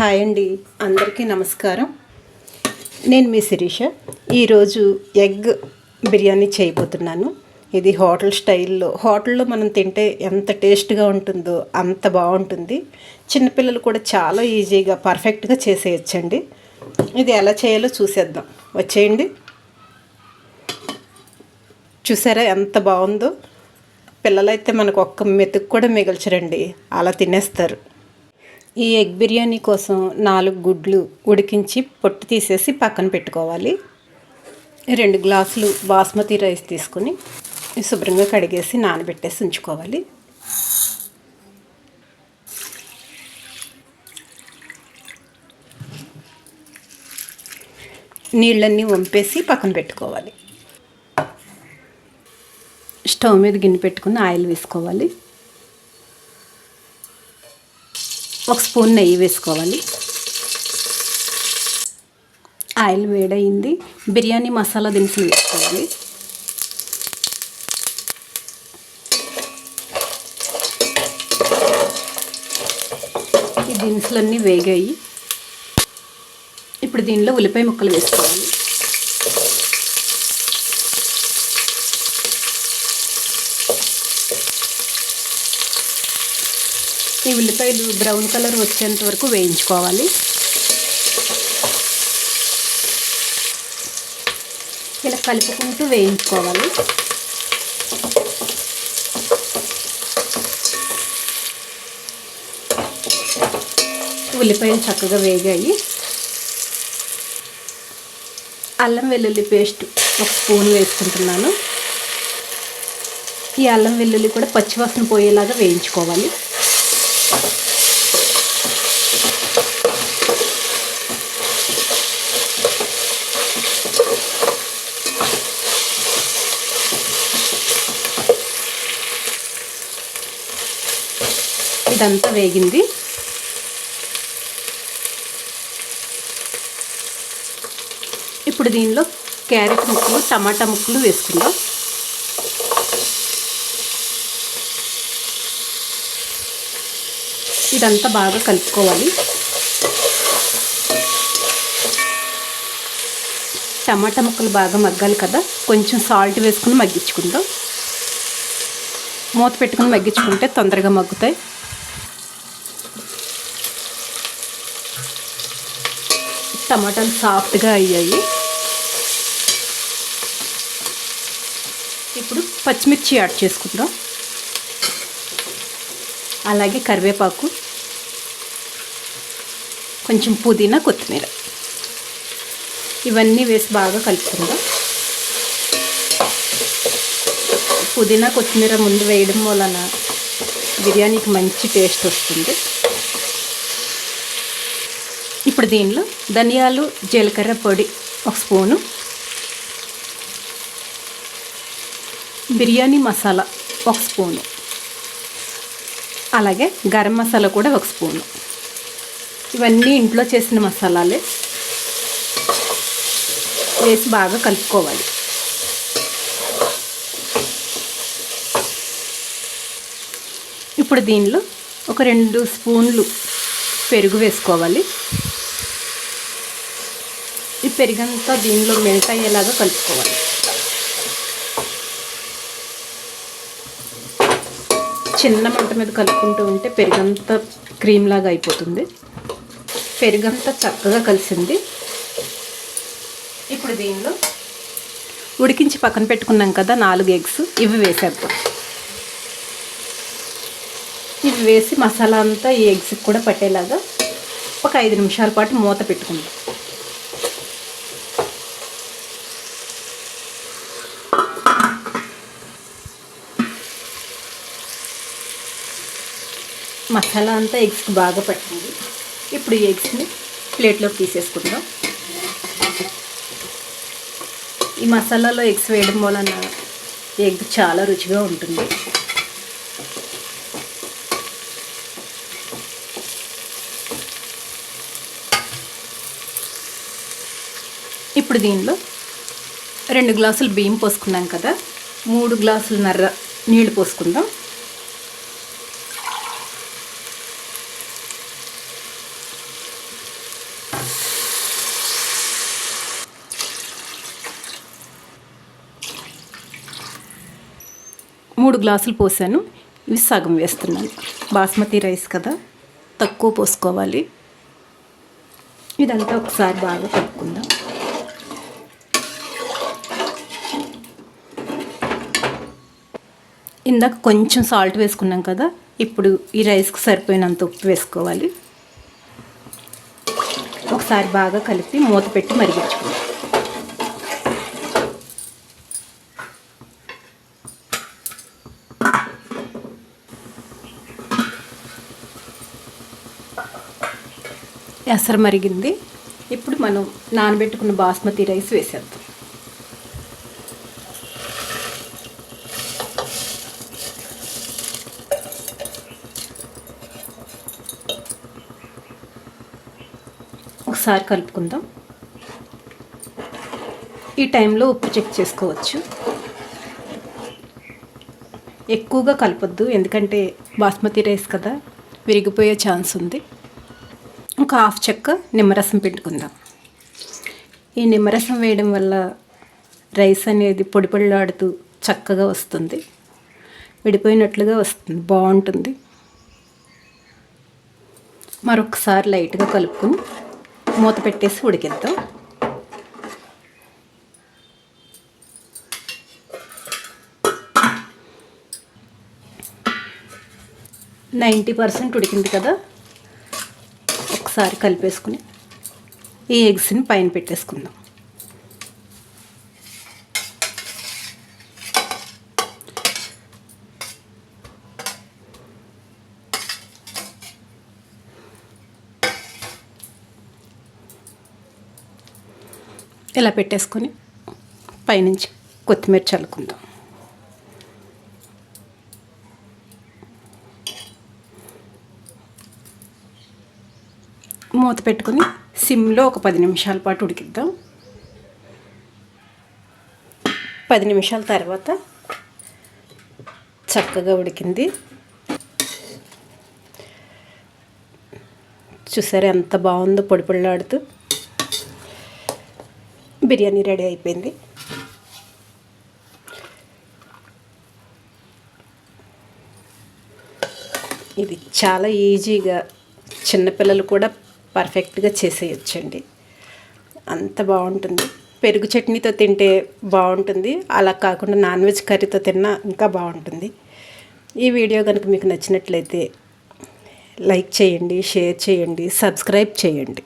Hi అండి. అందరికీ నమస్కారం. నేను మీ శిరీష. ఈరోజు ఎగ్ బిర్యానీ చేయబోతున్నాను. ఇది హోటల్ స్టైల్లో. హోటల్లో మనం తింటే ఎంత టేస్ట్గా ఉంటుందో అంత బాగుంటుంది. చిన్నపిల్లలు కూడా చాలా ఈజీగా పర్ఫెక్ట్గా చేసేయచ్చండి. ఇది ఎలా చేయాలో చూసేద్దాం. వచ్చేయండి. చూసారా ఎంత బాగుందో? పిల్లలైతే మనకు ఒక్క మెతుకు కూడా మిగల్చరండి. అలా తినేస్తారు. ఈ ఎగ్ బిర్యానీ కోసం నాలుగు గుడ్లు ఉడికించి పొట్టు తీసేసి పక్కన పెట్టుకోవాలి. రెండు గ్లాసులు బాస్మతి రైస్ తీసుకొని శుభ్రంగా కడిగేసి నానబెట్టేసి ఉంచుకోవాలి. నీళ్ళన్నీ వంపేసి పక్కన పెట్టుకోవాలి. స్టవ్ మీద గిన్నె పెట్టుకుని ఆయిల్ వేసుకోవాలి. ఒక స్పూన్ నెయ్యి వేసుకోవాలి. ఆయిల్ వేడయింది. బిర్యానీ మసాలా దినుసులు వేసుకోవాలి. ఈ దినుసులన్నీ వేగాయి. ఇప్పుడు దీనిలో ఉల్లిపాయ ముక్కలు వేసుకోవాలి. ఈ ఉల్లిపాయలు బ్రౌన్ కలర్ వచ్చేంత వరకు వేయించుకోవాలి. ఇలా కలుపుకుంటూ వేయించుకోవాలి. ఉల్లిపాయలు చక్కగా వేగాయి. అల్లం వెల్లుల్లి పేస్ట్ ఒక స్పూన్ వేసుకుంటున్నాను. ఈ అల్లం వెల్లుల్లి కూడా పచ్చివాసన పోయేలాగా వేయించుకోవాలి. ఇదంతా వేగింది. ఇప్పుడు దీనిలో క్యారెట్ ముక్కలు టమాటా ముక్కలు వేసుకుందాం. ఇదంతా బాగా కలుపుకోవాలి. టమాటా ముక్కలు బాగా మగ్గాలి కదా కొంచెం సాల్ట్ వేసుకుని మగ్గించుకుందాం. మూత పెట్టుకుని మగ్గించుకుంటే తొందరగా మగ్గుతాయి. టమాటాలు సాఫ్ట్గా అయ్యాయి. ఇప్పుడు పచ్చిమిర్చి యాడ్ చేసుకుందాం. అలాగే కరివేపాకు కొంచెం పుదీనా కొత్తిమీర. ఇవన్నీ వేసి బాగా కలుపుకుందాం. పుదీనా కొత్తిమీర ముందు వేయడం వలన బిర్యానీకి మంచి టేస్ట్ వస్తుంది. ఇప్పుడు దీనిలో ధనియాలు జీలకర్ర పొడి ఒక స్పూను. బిర్యానీ మసాలా ఒక స్పూను. అలాగే గరం మసాలా కూడా ఒక స్పూను. ఇవన్నీ ఇంట్లో చేసిన మసాలాలే. వేసి బాగా కలుపుకోవాలి. ఇప్పుడు దీనిలో ఒక రెండు స్పూన్లు పెరుగు వేసుకోవాలి. ఈ పెరుగంతా దీనిలో మెల్ట్ అయ్యేలాగా కలుపుకోవాలి. చిన్న మంట మీద కలుపుకుంటూ ఉంటే పెరుగంతా క్రీమ్ లాగా అయిపోతుంది. పెరుగంతా చక్కగా కలిసింది. ఇప్పుడు దీనిలో ఉడికించి పక్కన పెట్టుకున్నాం కదా నాలుగు ఎగ్స్ ఇవి వేసేద్దాం. ఇవి వేసి మసాలా అంతా ఈ ఎగ్స్కి కూడా పట్టేలాగా ఒక ఐదు నిమిషాల పాటు మూత పెట్టుకుందాం. మసాలా అంతా ఎగ్స్కి బాగా పట్టింది. ఇప్పుడు ఈ ఎగ్స్ని ప్లేట్లోకి తీసేసుకుందాం. ఈ మసాలాలో ఎగ్స్ వేయడం వలన ఎగ్ చాలా రుచిగా ఉంటుంది. ఇప్పుడు దీనిలో రెండు గ్లాసులు బియ్యం పోసుకున్నాం కదా. మూడు గ్లాసులు నర్ర నీళ్ళు పోసుకుందాం. మూడు గ్లాసులు పోసాను. ఇవి సగం వేస్తున్నాను. బాస్మతి రైస్ కదా తక్కువ పోసుకోవాలి. ఇదంతా ఒకసారి బాగా కలుపుకుందాం. ఇందాక కొంచెం సాల్ట్ వేసుకున్నాం కదా ఇప్పుడు ఈ రైస్కి సరిపోయినంత ఉప్పు వేసుకోవాలి. ఒకసారి బాగా కలిపి మూత పెట్టి మరిగించుకుందాం. ఎసరు మరిగింది. ఇప్పుడు మనం నానబెట్టుకున్న బాస్మతి రైస్ వేసేద్దాం. ఒకసారి కలుపుకుందాం. ఈ టైంలో ఉప్పు చెక్ చేసుకోవచ్చు. ఎక్కువగా కలపొద్దు ఎందుకంటే బాస్మతి రైస్ కదా విరిగిపోయే ఛాన్స్ ఉంది. ఒక హాఫ్ చెక్క నిమ్మరసం పెట్టుకుందాం. ఈ నిమ్మరసం వేయడం వల్ల రైస్ అనేది పొడి పొడిలాడుతూ చక్కగా వస్తుంది. విడిపోయినట్లుగా వస్తుంది. బాగుంటుంది. మరొకసారి లైట్గా కలుపుకొని మూత పెట్టేసి ఉడికిద్దాం. నైంటీ పర్సెంట్ ఉడికింది కదా? ఒకసారి కలిపేసుకుని ఈ ఎగ్స్ని పైన పెట్టేసుకుందాం. ఇలా పెట్టేసుకొని పైనుంచి కొత్తిమీర చల్లుకుందాం. మూత పెట్టుకుని సిమ్లో ఒక పది నిమిషాల పాటు ఉడికిద్దాం. పది నిమిషాల తర్వాత చక్కగా ఉడికింది. చూసారా ఎంత బాగుందో పొడి పొడిలాడుతూ. బిర్యానీ రెడీ అయిపోయింది. ఇది చాలా ఈజీగా చిన్నపిల్లలు కూడా పర్ఫెక్ట్గా చేసేయచ్చండి. అంత బాగుంటుంది పెరుగు చట్నీతో తింటే బాగుంటుంది అలా కాకుండా నాన్ వెజ్ కర్రీతో తిన్నా ఇంకా బాగుంటుంది ఈ వీడియో కనుక మీకు నచ్చినట్లయితే లైక్ చేయండి షేర్ చేయండి సబ్స్క్రైబ్ చేయండి.